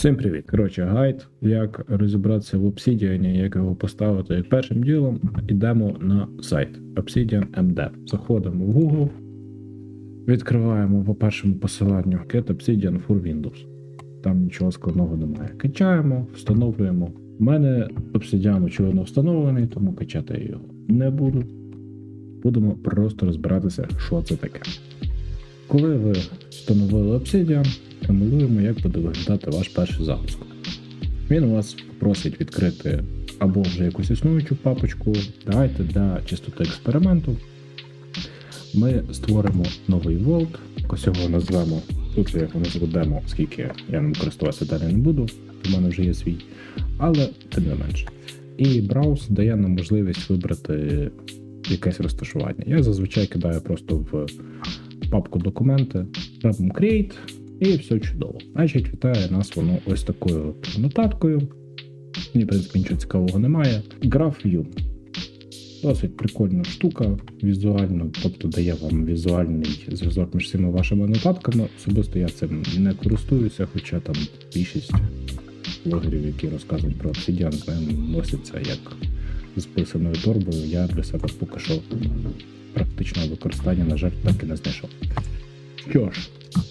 Всім привіт! Коротше, гайд, як розібратися в Obsidian, як його поставити. Першим ділом йдемо на сайт Obsidian MD. Заходимо в Google, відкриваємо по першому посиланню Get Obsidian for Windows. Там нічого складного немає. Качаємо, встановлюємо. У мене Obsidian очевидно встановлений, тому качати його не буду. Будемо просто розбиратися, що це таке. Коли ви встановили Obsidian, емулюємо, як буде виглядати ваш перший запуск. Він у вас просить відкрити або вже якусь існуючу папочку. Давайте для чистоти експерименту ми створимо новий Vault, якось його назвемо. Тут я його назву демо, оскільки я ним користуватися далі не буду, у мене вже є свій, але тим не менше. І браус дає нам можливість вибрати якесь розташування. Я зазвичай кидаю просто в папку документи, робимо Create, і все чудово. Значить, вітає нас воно ось такою нотаткою. Мені, в принципі, нічого цікавого немає. GraphView. Досить прикольна штука візуально, тобто дає вам візуальний зв'язок між всіма вашими нотатками. Особисто я цим не користуюся, хоча там більшість блогерів, які розказують про Obsidian, з ним носяться як з писаною торбою. Я для себе поки що практичного використання, на жаль, так і не знайшов. Що ж,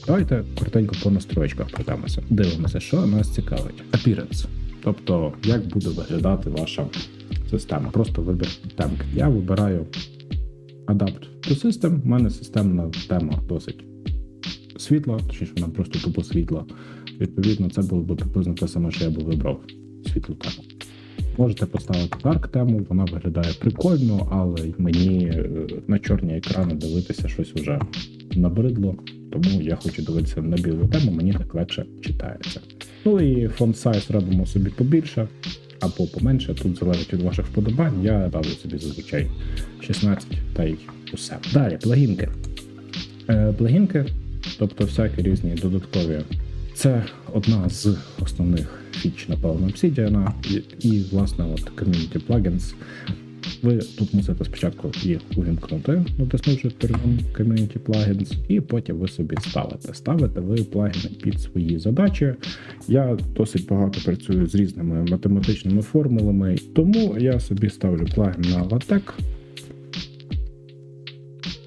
давайте коротенько по настроєчках пройдемося. Дивимося, що нас цікавить. Appearance. Тобто, як буде виглядати ваша система. Просто вибір темки. Я вибираю Adapt to System. У мене системна тема досить світла, точніше вона просто тупо світла. Відповідно, це було б приблизно те саме, що я би вибрав світлу тему. Можете поставити Dark тему, вона виглядає прикольно, але мені е, на чорні екрани дивитися щось вже набридло. Тому я хочу дивитися на білу тему, мені так легше читається. Ну і фонд size робимо собі побільше або поменше. Тут залежить від ваших вподобань. Я ставлю собі зазвичай 16 та й усе. Далі, плагінки. Е, плагінки, тобто всякі різні додаткові. Це одна з основних фіч, напевно, Obsidian і власне, от Community Plugins. Ви тут мусите спочатку їх увімкнути, натиснувши перейом Community Plugins, і потім ви собі ставите. Ставите ви плагіни під свої задачі. Я досить багато працюю з різними математичними формулами, тому я собі ставлю плагін на LaTeX.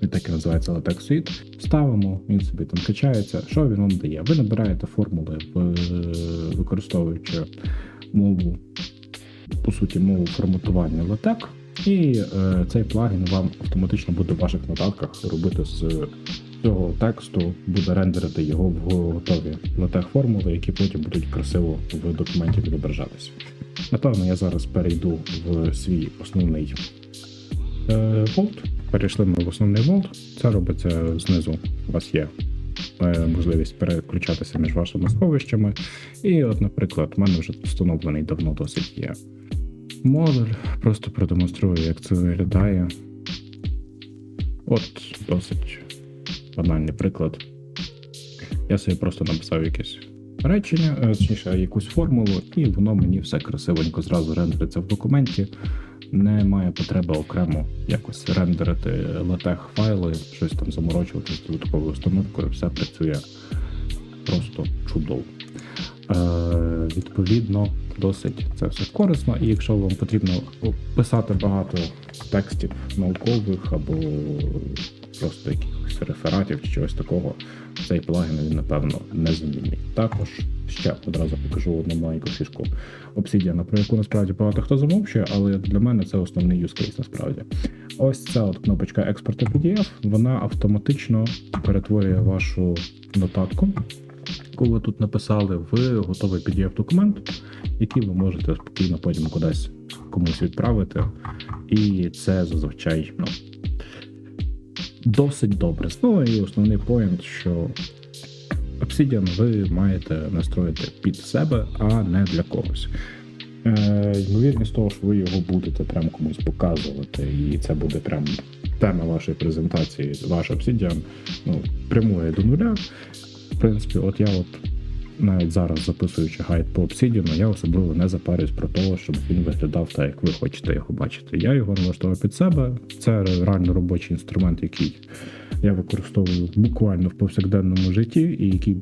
Він так і називається LaTeX Suite. Ставимо, він собі там качається. Що він вам дає? Ви набираєте формули, використовуючи мову, по суті, мову форматування LaTeX. І е, цей плагін вам автоматично буде в ваших нотатках робити з цього тексту, буде рендерити його в готові LaTeX формули, які потім будуть красиво в документі відображатися. Напевно, я зараз перейду в свій основний е, Vault. Перейшли ми в основний Vault. Це робиться знизу. У вас є е, можливість переключатися між вашими сховищами. І, от, наприклад, у мене вже встановлений давно досить є модуль. Просто продемонструю, як це виглядає. От досить банальний приклад. Я собі просто написав якесь речення, е, точніше, якусь формулу, і воно мені все красивенько зразу рендериться в документі. Немає потреби окремо якось рендерити LaTeX файли, щось там заморочувати з додатковою установкою, все працює просто чудово. Е, Відповідно, досить це все корисно, і якщо вам потрібно писати багато текстів наукових або просто якихось рефератів чи чогось такого, цей плагін він, напевно, незамінний. Також ще одразу покажу одну маленьку фішку Obsidian, про яку насправді багато хто замовчує, але для мене це основний use case насправді. Ось ця от кнопочка експорту PDF, вона автоматично перетворює вашу нотатку яку ви тут написали, в готовий PDF-документ, який ви можете спокійно потім кудись комусь відправити. І це зазвичай ну, досить добре. Ну і основний поінт, що Obsidian ви маєте настроїти під себе, а не для когось. Е, Ймовірність того, що ви його будете прямо комусь показувати, і це буде прям тема вашої презентації, ваш Obsidian, ну, прямує до нуля. Принципі, от я от навіть зараз записуючи гайд по Obsidian, я особливо не запарююсь про те, щоб він виглядав так, як ви хочете його бачити. Я його налаштував під себе. Це реально робочий інструмент, який я використовую буквально в повсякденному житті, і який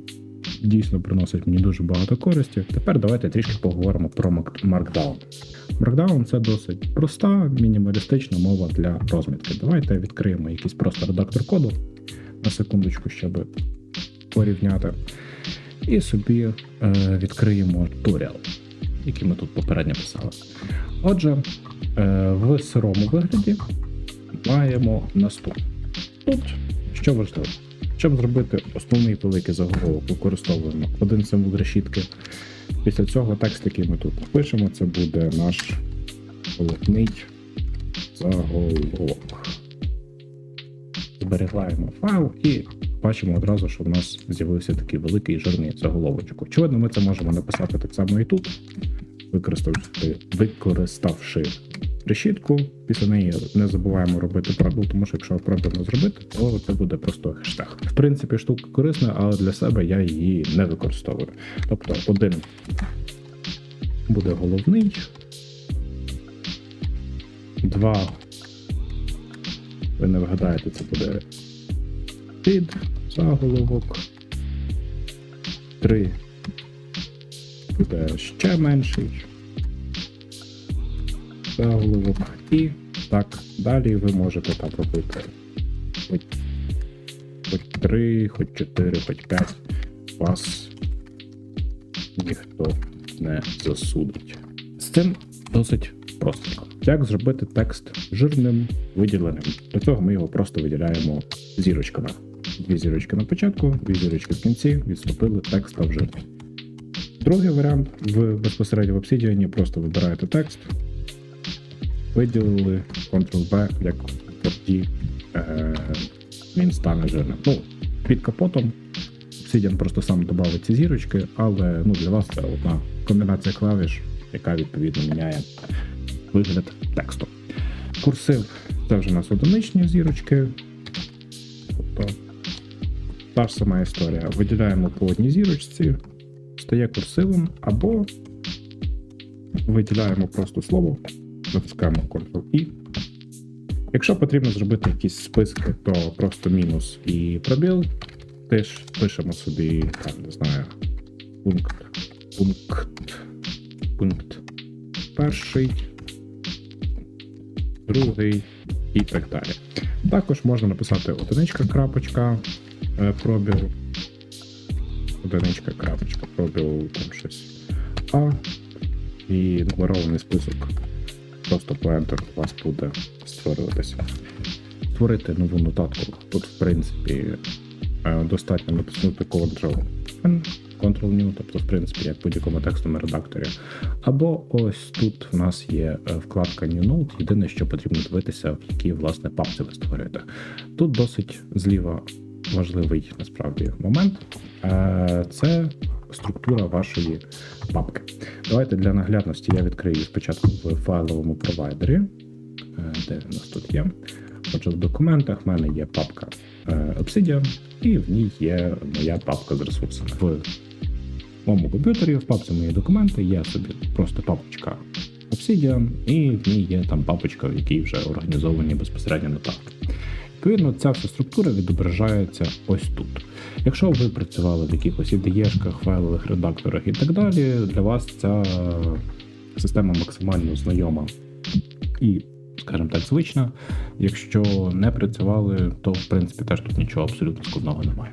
дійсно приносить мені дуже багато користі. Тепер давайте трішки поговоримо про Markdown. Markdown це досить проста, мінімалістична мова для розмітки. Давайте відкриємо якийсь просто редактор коду на секундочку, щоб порівняти. І собі е, відкриємо туторіал, який ми тут попередньо писали. Отже, е, в сирому вигляді маємо наступне. Тут що важливо, щоб зробити основний великий заголовок, використовуємо один символ решітки. Після цього текст, який ми тут напишемо, це буде наш головний заголовок. Зберігаємо файл і бачимо одразу, що в нас з'явився такий великий жирний заголовочок. Очевидно, ми це можемо написати так само і тут, використавши, використавши решітку. Після неї не забуваємо робити пробіл, тому що якщо пробіл не зробити, то це буде просто хештег. В принципі, штука корисна, але для себе я її не використовую. Тобто один буде головний, два. Ви не вгадаєте, це буде під заголовок. Три буде ще менший заголовок. І так далі ви можете там робити хоч, хоч 3, хоч 4, хоч 5. Вас ніхто не засудить. З цим досить просто. Як зробити текст жирним, виділеним? Для цього ми його просто виділяємо зірочками. Дві зірочки на початку, дві зірочки в кінці, відступили, текст став жирний. Другий варіант в безпосередньо в Obsidian просто вибираєте текст, виділили Ctrl-B, як тоді е, він стане жирним. Ну, під капотом Obsidian просто сам додав ці зірочки, але ну, для вас це одна комбінація клавіш, яка відповідно міняє вигляд тексту. Курсив це вже у нас одиничні зірочки. Та ж сама історія. Виділяємо по одній зірочці, стає курсивом, або виділяємо просто слово, натискаємо Ctrl-I. Якщо потрібно зробити якісь списки, то просто мінус і пробіл. Теж пишемо собі, там, не знаю, пункт, пункт, пункт перший, другий і так далі. Також можна написати одиничка крапочка, е, пробіл, одиничка крапочка, пробіл там щось А і нумерований список. Просто по Enter у вас буде створюватися. Створити нову нотатку. Тут, в принципі, е, достатньо натиснути Ctrl N, Ctrl New, тобто, в принципі, як в будь-якому текстовому редакторі. Або ось тут в нас є е, вкладка New Note. Єдине, що потрібно дивитися, в якій власне папці ви створюєте. Тут досить зліва важливий насправді момент. Е, Це структура вашої папки. Давайте для наглядності я відкрию спочатку в файловому провайдері, е, де в нас тут є. Отже, в документах в мене є папка е, Obsidian, і в ній є моя папка з ресурсами. В моєму комп'ютері в папці мої документи є собі просто папочка Obsidian, і в ній є там папочка, в якій вже організовані безпосередньо нотатки. Відповідно, ця вся структура відображається ось тут. Якщо ви працювали в якихось ідеєшках, файлових редакторах і так далі, для вас ця система максимально знайома і, скажімо так, звична. Якщо не працювали, то в принципі теж тут нічого абсолютно складного немає.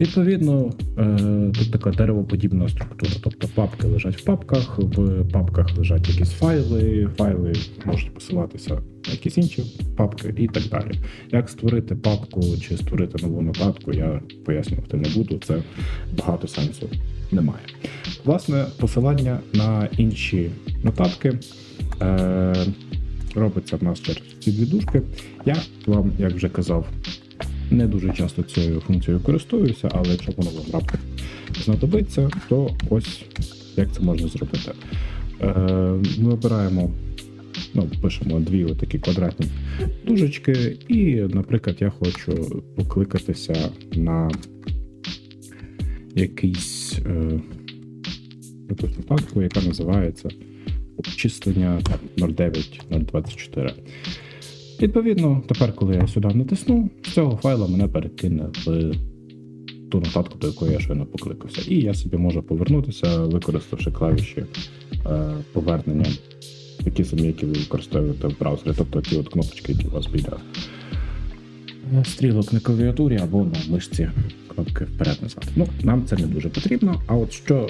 Відповідно, е, тут така деревоподібна структура, тобто папки лежать в папках, в папках лежать якісь файли, файли можуть посилатися на якісь інші папки і так далі. Як створити папку чи створити нову нотатку, я пояснювати не буду, це багато сенсу немає. Власне, посилання на інші нотатки е, робиться в нас через ці дві дужки. Я вам, як вже казав, не дуже часто цією функцією користуюся, але якщо воно вам раптом знадобиться, то ось як це можна зробити. Е, Ми обираємо, ну, пишемо дві отакі квадратні дужечки, і, наприклад, я хочу покликатися на якийсь е, якусь нотатку, яка називається обчислення 09.024. Відповідно, тепер, коли я сюди натисну, з цього файла мене перекине в ту нотатку, до якої я щойно покликався. І я собі можу повернутися, використавши клавіші е, повернення, такі самі, які ви використовуєте в браузері, тобто ті от кнопочки, які у вас біля е, стрілок на клавіатурі або на мишці кнопки вперед-назад. Ну, нам це не дуже потрібно. А от що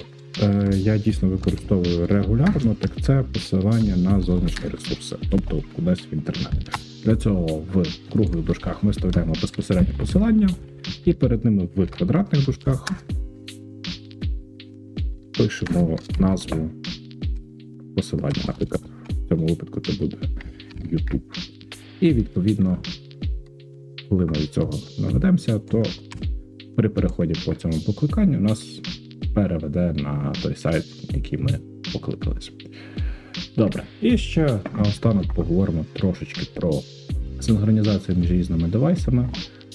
я дійсно використовую регулярно, так це посилання на зовнішні ресурси, тобто кудись в інтернет. Для цього в круглих дужках ми вставляємо безпосередньо посилання, і перед ними в квадратних дужках пишемо назву посилання, наприклад, в цьому випадку це буде YouTube. І відповідно, коли ми від цього наведемося, то при переході по цьому покликанню нас переведе на той сайт, який ми покликались. Добре, і ще наостанок поговоримо трошечки про синхронізацію між різними девайсами,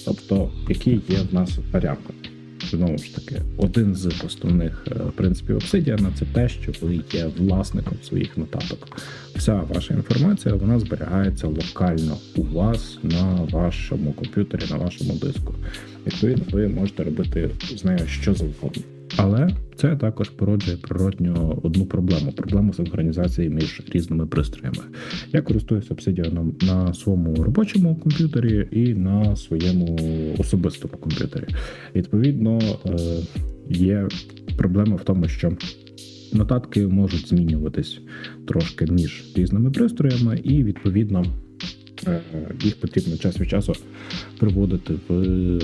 тобто які є в нас варіанти. Знову ж таки, один з основних е, принципів Obsidian це те, що ви є власником своїх нотаток. Вся ваша інформація вона зберігається локально у вас на вашому комп'ютері, на вашому диску. Відповідно, ви можете робити з нею що завгодно. Але це також породжує природньо одну проблему проблему синхронізації між різними пристроями. Я користуюся Obsidian на своєму робочому комп'ютері і на своєму особистому комп'ютері. Відповідно, е, є проблема в тому, що нотатки можуть змінюватись трошки між різними пристроями, і відповідно е, їх потрібно час від часу приводити в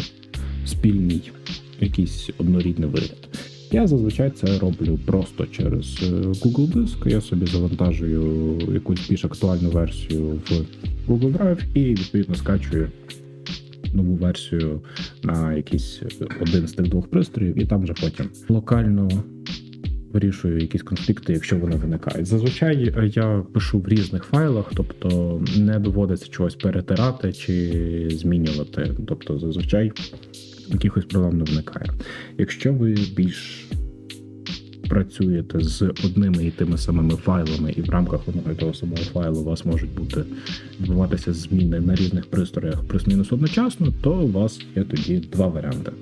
спільний якийсь однорідний вигляд. Я зазвичай це роблю просто через е, Google Диск. Я собі завантажую якусь більш актуальну версію в Google Drive і відповідно скачую нову версію на якийсь один з тих двох пристроїв, і там вже потім локально вирішую якісь конфлікти, якщо вони виникають. Зазвичай е, я пишу в різних файлах, тобто не доводиться чогось перетирати чи змінювати. Тобто, зазвичай якихось проблем не виникає. Якщо ви більш працюєте з одними і тими самими файлами, і в рамках одного і того самого файлу у вас можуть бути відбуватися зміни на різних пристроях плюс-мінус одночасно, то у вас є тоді два варіанти.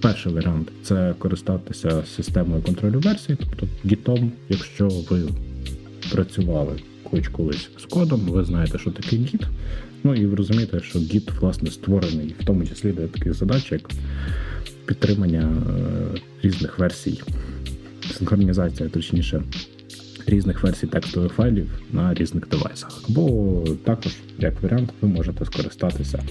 Перший варіант це користатися системою контролю версій, тобто гітом, якщо ви працювали хоч колись з кодом, ви знаєте, що таке гіт. Ну і ви розумієте, що Git, власне, створений в тому числі для таких задач, як підтримання е, різних версій, синхронізація, точніше, різних версій текстових файлів на різних девайсах. Або також, як варіант, ви можете скористатися.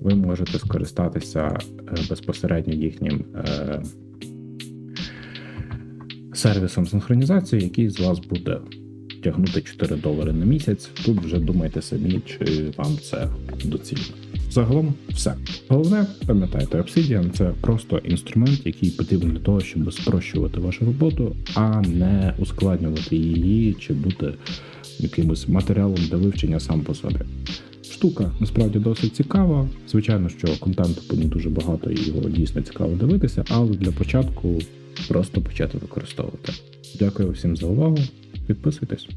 Ви можете скористатися е, безпосередньо їхнім е, сервісом синхронізації, який з вас буде тягнути 4 долари на місяць. Тут вже думайте самі, чи вам це доцільно. Загалом все. Головне, пам'ятайте, Obsidian це просто інструмент, який потрібен для того, щоб спрощувати вашу роботу, а не ускладнювати її чи бути якимось матеріалом для вивчення сам по собі. Штука насправді досить цікава. Звичайно, що контенту по ній дуже багато і його дійсно цікаво дивитися, але для початку просто почати використовувати. Дякую всім за увагу. Підписуйтесь.